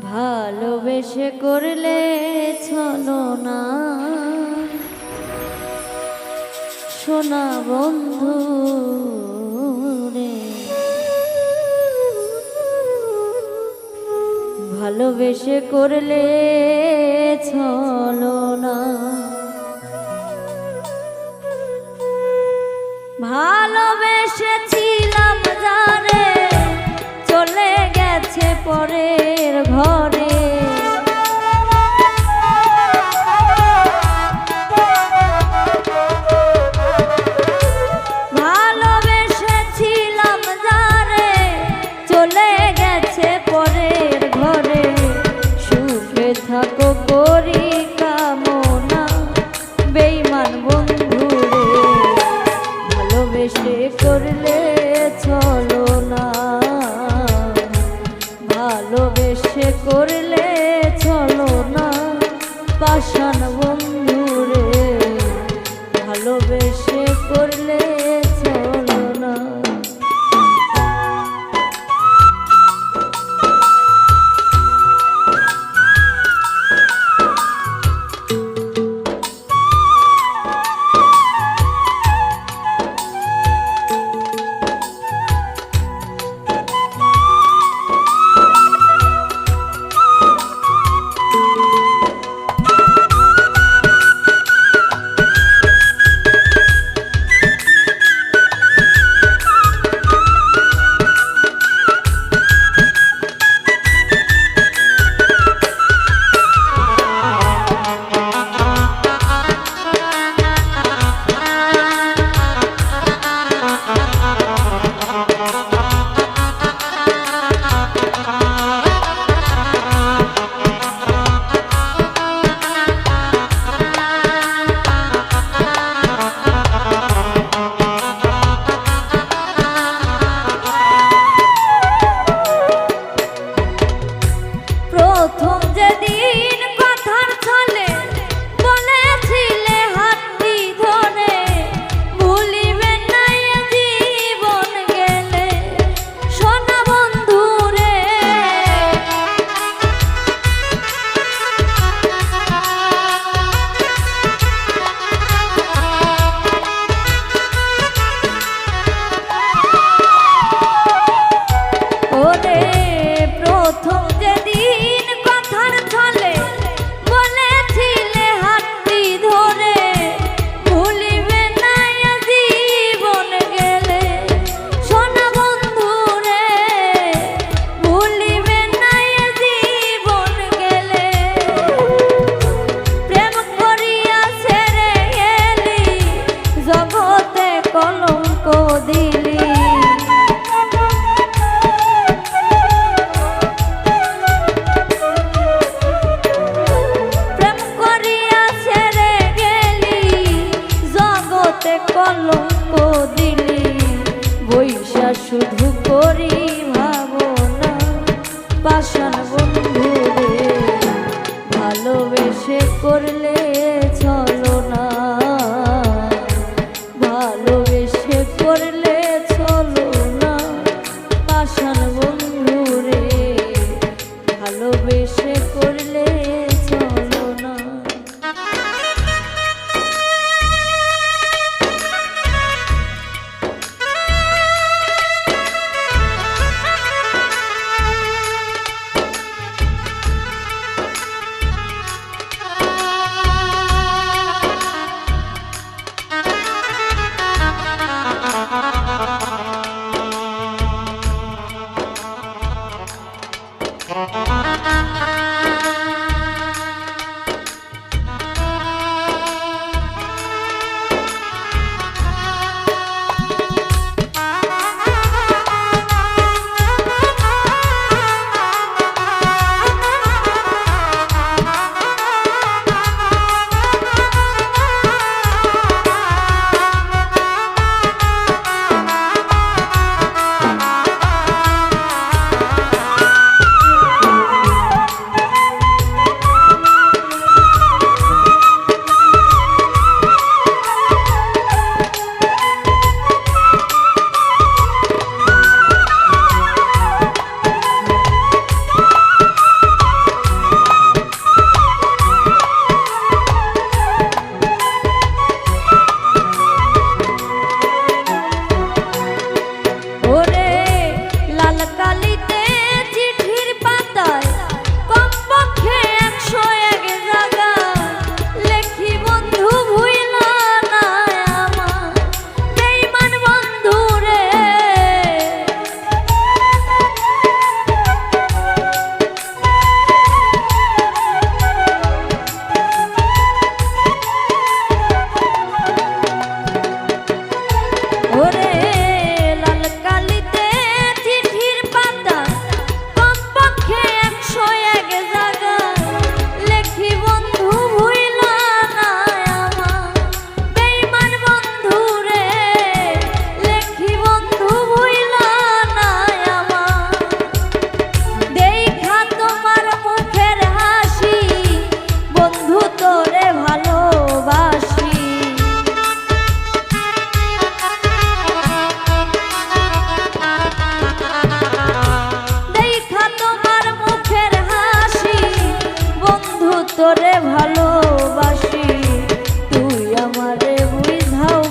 ভালোবেসে করলে ছলনা সোনা বন্ধু রে। ভালোবেসে করলে ছলনা ঘর ভালোবেসে করলে চলো না পাশান মরে কলঙ্ক দিলি বৈশা শুধু করি ভাবনা পাশান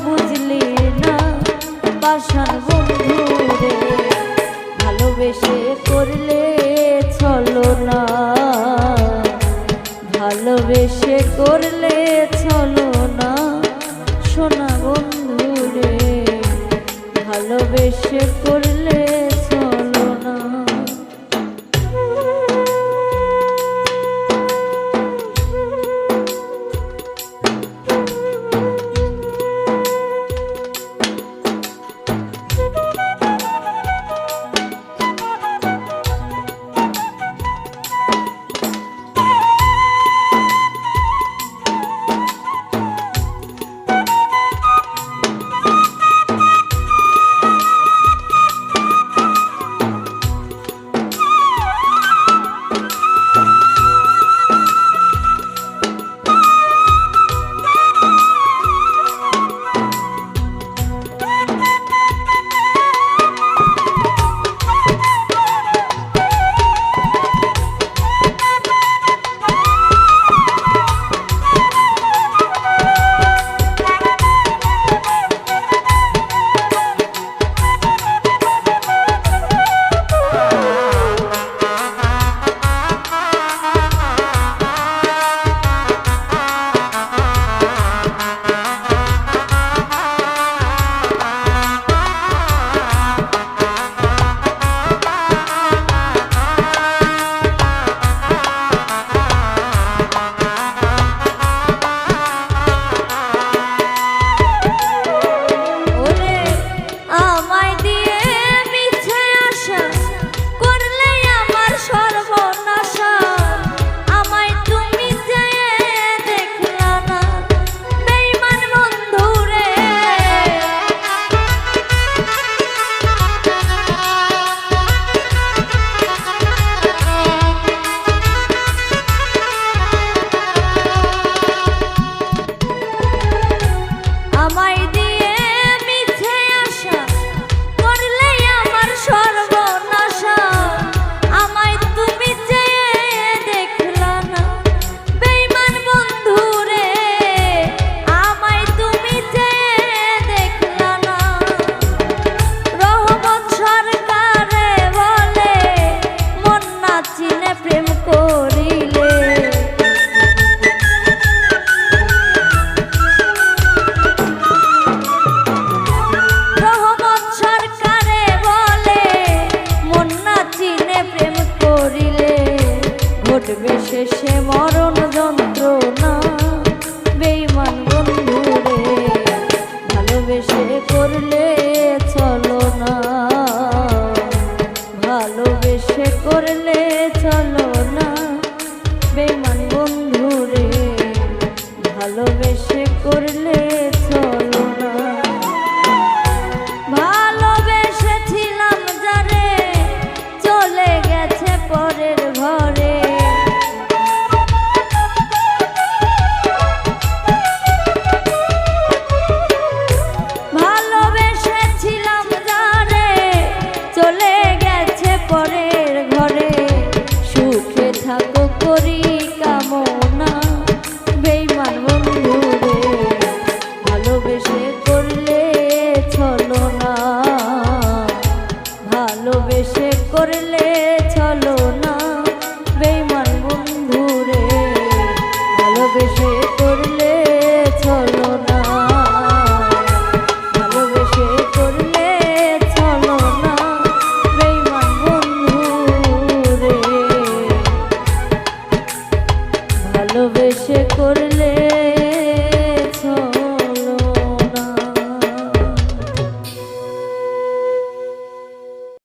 বুঝলি না বন্ধু রে ভালোবেসে করলে চলো না, ভালোবেসে করলে চলো না, সোনা বন্ধু রে ভালোবেসে করলে